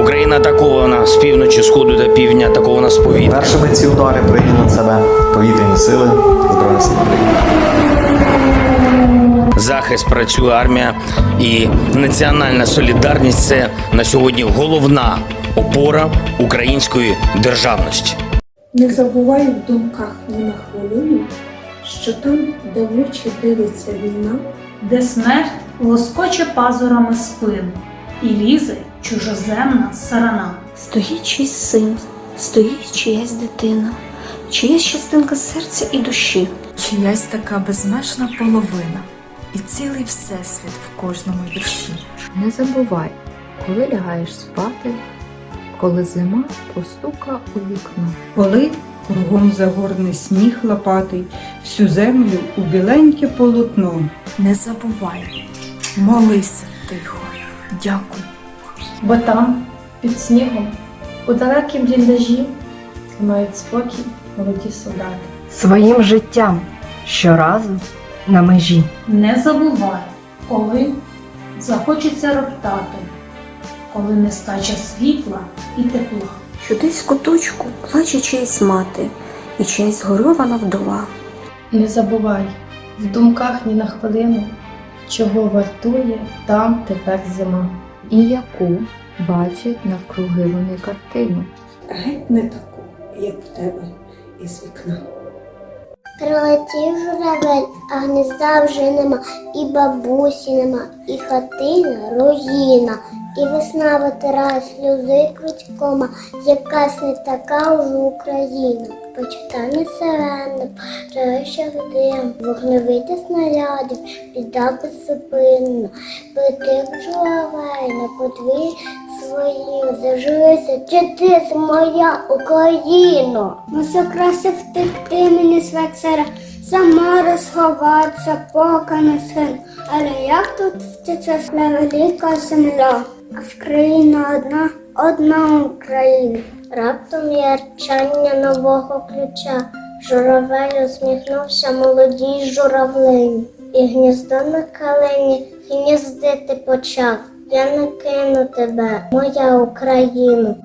Україна атакована з півночі, сходу та півдня, атакована з повітря. Першими ці удари прийняли на себе повітряні сили Збройних сил Захист працює армія і національна солідарність це на сьогодні головна опора української державності. Не забувай в думках ні на хвилину, що там, де в очі дивиться війна, де смерть лоскоче пазурами спину і лізе чужоземна сарана. Стоїть чийсь син, стоїть чиясь дитина, чиясь частинка серця і душі. Чиясь така безмежна половина і цілий всесвіт в кожному вірші. Не забувай, коли лягаєш спати, коли зима постука у вікно. Коли кругом загорне сніг лопатий, всю землю у біленьке полотно. Не забувай, молися тихо, дякуй. Бо там, під снігом, у далекім бліндажі мають спокій молоді солдати. Своїм життям щоразу на межі. Не забувай, коли захочеться роптати, коли нестача світла і тепла. Що десь в куточку плаче чиясь мати і чиясь згорьована вдова. Не забувай в думках ні на хвилину, чого вартує там тепер зима. І яку бачать навкруги вони картину. геть не таку, як в тебе із вікна. Прилетів журавель, а гнізда вже нема, і бабусі нема, і хатина руїна, і весна витирає сльози крутькома, якась не така уже Україна. Почитане сирени, ще годин, вогневити снарядів, біда беззупинна, летив журавель на подвір'ї своїм, зажурися, чи ти з моя Україно? Може краще втекти мені з вечора, сама розховатися, поки не син. Але як тут втече велика земля, а в країна одна, одна Україна. Раптом є рчання нового ключа. Журавель усміхнувся молодій журавлині, і гніздо на калині гніздити почав. Я не кину тебе, моя Україна.